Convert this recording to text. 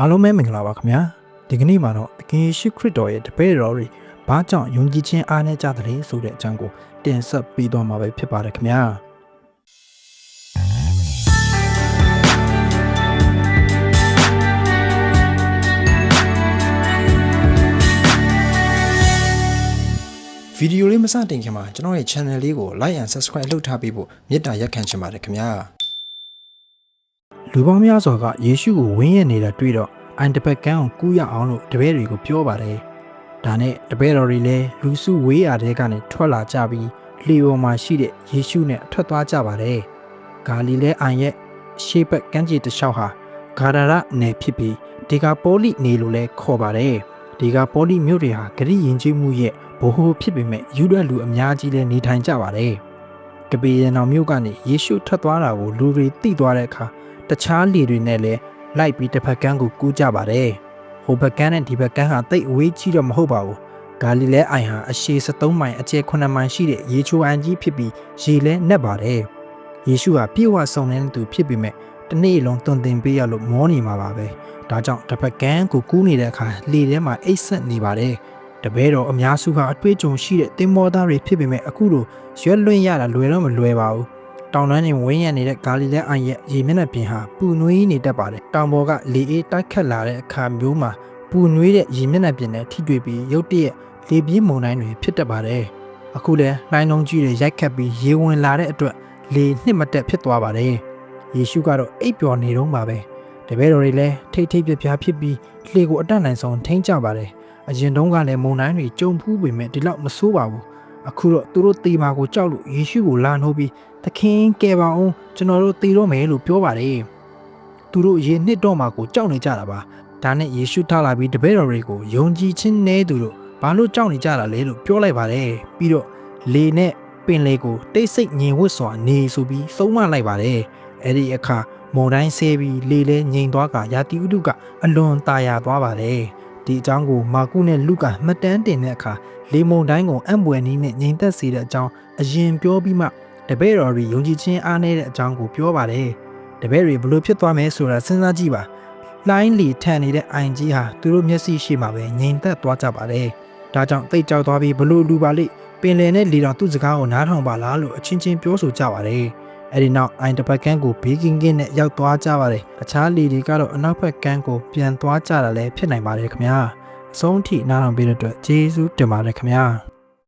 အားလုံးပဲမင်္ဂလာပါခင်ဗျာဒီကနေ့မှာတော့သခင်ယေရှုခရစ်တော်ရဲ့တပည့်တော်တွေဘာကြောင့်ယုံကြည်ခြင်းအားနဲ့ကြတယ်ဆိုတဲ့အကြောင်းကိုတင်ဆက်ပေးသွားမှာပဲဖြစ်ပါတယ်ခင်ဗျာဗီဒီယိုလေးမစတင်ခင်မှာကျွန်တော်ရဲ့ channel လေးကို like and subscribe လုပ်ထားပေးဖို့မေတ္တာရက်ခံချင်ပါတယ်ခင်ဗျာ လူပေါင်းများစွာကယေရှုကိုဝင်းရနေတာတွေ့တော့အိုင်တပတ်ကန်းကိုကူးရအောင်လို့တပည့်တွေကိုပြောပါတယ်ဒါနဲ့တပည့်တော်တွေလည်းလူစုဝေးရာတဲကနေထွက်လာကြပြီးလေပေါ်မှာရှိတဲ့ယေရှုနဲ့ထွက်သွားကြပါတယ်ဂါလိလဲအိုင်ရဲ့ရှေးဘက်ကမ်းခြေတစ်လျှောက်ဟာဂါရရနယ်ဖြစ်ပြီးဒီကပိုလိနေလို့လဲခေါ်ပါတယ်ဒီကပိုလိမြို့တွေဟာဂရိယဉ်ကျေးမှုရဲ့ဘိုးဟိုဖြစ်ပေမဲ့ယူဒလူအများကြီးလည်းနေထိုင်ကြပါတယ်ကပေရနောင်မြို့ကနေယေရှုထွက်သွားတာကိုလူတွေသိသွားတဲ့အခါ တခြားလေတွေနဲ့လည်းလိုက်ပြီးတစ်ဖက်ကန်းကိုကူးကြပါတယ်ဟိုဘက်ကန်းနဲ့ဒီဘက်ကန်းဟာတိတ်အဝေးကြီးတော့မဟုတ်ပါဘူးဂါလိလဲအိုင်ဟာအရှည်73မိုင်အကျယ်9မိုင်ရှိတဲ့ရေချိုအန်ကြီးဖြစ်ပြီးရေလဲနက်ပါတယ်ယေရှုဟာပြေဝဆောင်နေတဲ့သူဖြစ်ပေမဲ့တစ်နေ့လုံးတွင်တင်ပေးရလို့မောနေမှာပါပဲဒါကြောင့်တစ်ဖက်ကန်းကိုကူးနေတဲ့အခါလေထဲမှာအိတ်ဆက်နေပါတယ်တပည့်တော်အများစုဟာအတွေ့အကြုံရှိတဲ့တင်မောသားတွေဖြစ်ပေမဲ့အခုလိုရွက်လွင့်ရတာလွယ်တော့မလွယ်ပါဘူး တောင်တန်းတွေဝင်းရနေတဲ့ဂါလီလဲအိုင်ရဲ့ရေမျက်နှာပြင်ဟာပူနွေးနေတတ်ပါတယ်။တောင်ပေါ်ကလေအေးတိုက်ခတ်လာတဲ့အခါမျိုးမှာပူနွေးတဲ့ရေမျက်နှာပြင်နဲ့ထိတွေ့ပြီးရုတ်တရက်လေပြင်းမုန်တိုင်းတွေဖြစ်တတ်ပါတယ်။အခုလဲလှိုင်းလုံးကြီးတွေရိုက်ခတ်ပြီးရေဝင်လာတဲ့အတွက်လေနှစ်မတက်ဖြစ်သွားပါတယ်။ယေရှုကတော့အိပ်ပျော်နေတော့ပါပဲ။တပည့်တော်တွေလည်းထိတ်ထိတ်ပြပြဖြစ်ပြီးလေကိုအတတ်နိုင်ဆုံးထိန်းကြပါတယ်။အရင်တုန်းကလည်းမုန်တိုင်းတွေကြုံဖူးပေမဲ့ဒီလောက်မဆိုးပါဘူး။ အခုတော့သူတို့တေပါကိုကြောက်လို့ယေရှုကိုလာနှိုးပြီးသခင်ကယ်ပါအောင်ကျွန်တော်တို့တည်တော့မယ်လို့ပြောပါတယ်သူတို့ရေနှစ်တော့မှကိုကြောက်နေကြတာပါဒါနဲ့ယေရှုထလာပြီးတပည့်တော်တွေကိုယုံကြည်ခြင်းနဲ့သူတို့ဘာလို့ကြောက်နေကြတာလဲလို့ပြောလိုက်ပါတယ်ပြီးတော့လေနဲ့ပင်လေကိုတိတ်ဆိတ်ငြိမ်ဝတ်စွာနေဆိုပြီးသုံးမလိုက်ပါတယ်အဲ့ဒီအခါမုန်တိုင်းဆဲပြီးလေလဲငြိမ်သွားကယာတိဥဒုကအလွန်ตาရသွားပါတယ် ဒီအကြောင်းကိုမာကုနဲ့လုကာမှတ်တမ်းတင်တဲ့အခါလေမုန်တိုင်းကိုအံ့ပွေနည်းနဲ့ငြိမ်သက်စေတဲ့အကြောင်းအရင်ပြောပြီးမှတပည့်တော်တွေယုံကြည်ခြင်းအားနည်းတဲ့အကြောင်းကိုပြောပါတယ်။တပည့်တွေဘလို့ဖြစ်သွားမယ်ဆိုတာစဉ်းစားကြည့်ပါ။လိုင်းလီထန်နေတဲ့အိုင်ကြီးဟာသူတို့မျက်စိရှိမှပဲငြိမ်သက်သွားကြပါတယ်။ဒါကြောင့်တိတ်ကြောက်သွားပြီးဘလို့လူပါလိပင်လယ်နဲ့လေတော်သူ့စကားကိုနားထောင်ပါလားလို့အချင်းချင်းပြောဆိုကြပါတယ်။ အဲဒီနောက်အိုင်တစ်ပတ်ကန်းကိုဘေးကင်းကင်းနဲ့ရောက်သွားကြပါတယ်။အခြားလေတွေကတော့အနောက်ဘက်ကန်းကိုပြန်သွားကြတာလည်းဖြစ်နိုင်ပါတယ်ခင်ဗျာ။အဆုံးထိနားထောင်ပေးတဲ့အတွက်ကျေးဇူးတင်ပါတယ်ခင်ဗျာ။